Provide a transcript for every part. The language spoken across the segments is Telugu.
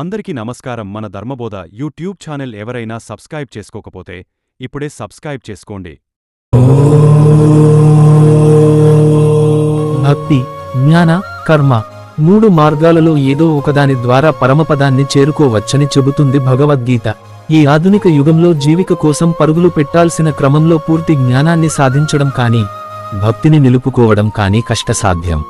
అందరికీ నమస్కారం. మన ధర్మబోధ యూట్యూబ్ ఛానల్ ఎవరైనా సబ్స్క్రైబ్ చేసుకోకపోతే ఇప్పుడే సబ్స్క్రైబ్ చేసుకోండి. భక్తి జ్ఞాన కర్మ మూడు మార్గాలలో ఏదో ఒకదాని ద్వారా పరమపదాన్ని చేరుకోవచ్చని చెబుతుంది భగవద్గీత. ఈ ఆధునిక యుగంలో జీవిక కోసం పరుగులు పెట్టాల్సిన క్రమంలో పూర్తి జ్ఞానాన్ని సాధించడం కానీ భక్తిని నిలుపుకోవడం కానీ కష్టసాధ్యం.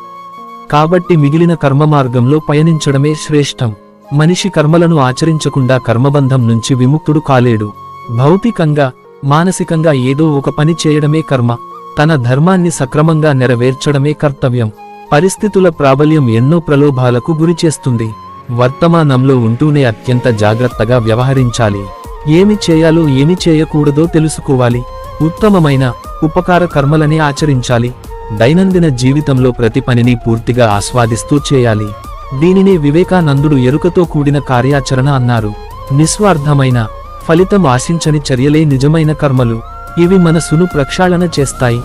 కాబట్టి మిగిలిన కర్మ మార్గంలో పయనించడమే శ్రేష్టం. మనిషి కర్మలను ఆచరించకుండా కర్మబంధం నుంచి విముక్తుడు కాలేడు. భౌతికంగా మానసికంగా ఏదో ఒక పని చేయడమే కర్మ. తన ధర్మాన్ని సక్రమంగా నెరవేర్చడమే కర్తవ్యం. పరిస్థితుల ప్రాబల్యం ఎన్నో ప్రలోభాలకు గురిచేస్తుంది వర్తమానంలో ఉంటూనే అత్యంత జాగ్రత్తగా వ్యవహరించాలి. ఏమి చేయాలో ఏమి చేయకూడదో తెలుసుకోవాలి. ఉత్తమమైన ఉపకార కర్మలనే ఆచరించాలి. దైనందిన జీవితంలో ప్రతి పనిని పూర్తిగా ఆస్వాదిస్తూ చేయాలి. దీనినే వివేకానందుడు ఎరుకతో కూడిన కార్యాచరణ అన్నారు. నిస్వార్థమైన ఫలితం ఆశించని చర్యలే నిజమైన కర్మలు. ఇవి మనసును ప్రక్షాళన చేస్తాయి.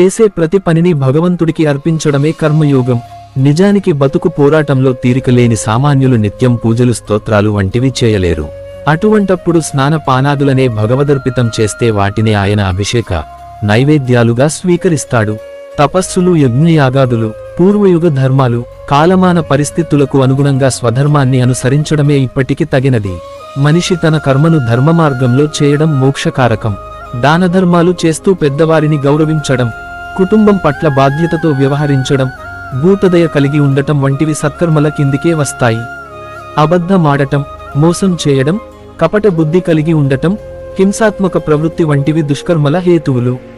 చేసే ప్రతి పనిని భగవంతుడికి అర్పించడమే కర్మయోగం. నిజానికి బతుకు పోరాటంలో తీరికలేని సామాన్యులు నిత్యం పూజలు స్తోత్రాలు వంటివి చేయలేరు. అటువంటప్పుడు స్నాన పానాదులనే భగవదర్పితం చేస్తే వాటిని ఆయన అభిషేక నైవేద్యాలుగా స్వీకరిస్తాడు. తపస్సులు యజ్ఞయాగాదులు పూర్వయుగ ధర్మాలు కాలమాన పరిస్థితులకు అనుగుణంగా స్వధర్మాన్ని అనుసరించడమే ఇప్పటికి తగినది. మనిషి తన కర్మను ధర్మ మార్గంలో చేయడం మోక్షకారకం. దానధర్మాలు చేస్తూ పెద్దవారిని గౌరవించడం కుటుంబం పట్ల బాధ్యతతో వ్యవహరించడం భూతదయ కలిగి ఉండటం వంటివి సత్కర్మల కిందికే వస్తాయి. అబద్ధమాడటం మోసం చేయడం కపట బుద్ధి కలిగి ఉండటం హింసాత్మక ప్రవృత్తి వంటివి దుష్కర్మల హేతువులు.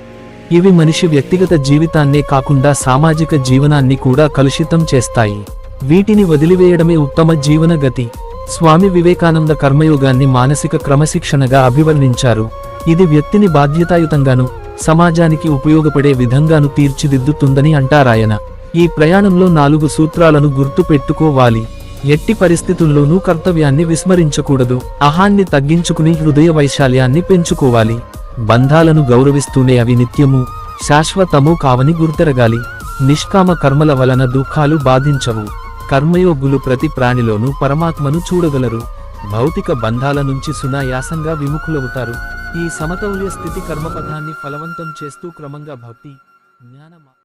ఇవి మనిషి వ్యక్తిగత జీవితాన్నే కాకుండా సామాజిక జీవనాన్ని కూడా కలుషితం చేస్తాయి. వీటిని వదిలివేయడమే ఉత్తమ జీవన గతి. స్వామి వివేకానంద కర్మయోగాన్ని మానసిక క్రమశిక్షణగా అభివర్ణించారు. ఇది వ్యక్తిని బాధ్యతాయుతంగాను సమాజానికి ఉపయోగపడే విధంగాను తీర్చిదిద్దుతుందని అంటారాయన. ఈ ప్రయాణంలో నాలుగు సూత్రాలను గుర్తు పెట్టుకోవాలి ఎట్టి పరిస్థితుల్లోనూ కర్తవ్యాన్ని విస్మరించకూడదు. అహాన్ని తగ్గించుకుని హృదయ వైశాల్యాన్ని పెంచుకోవాలి. బంధాలను గౌరవిస్తూనే అవి నిత్యము శాశ్వతము కావని గుర్తెరగాలి. నిష్కామ కర్మల వలన దుఃఖాలు బాధించవు. కర్మయోగులు ప్రతి ప్రాణిలోనూ పరమాత్మను చూడగలరు. భౌతిక బంధాల నుంచి సునాయాసంగా విముఖులవుతారు. ఈ సమతౌల్య స్థితి కర్మపథాన్ని ఫలవంతం చేస్తూ క్రమంగా భక్తి జ్ఞానమా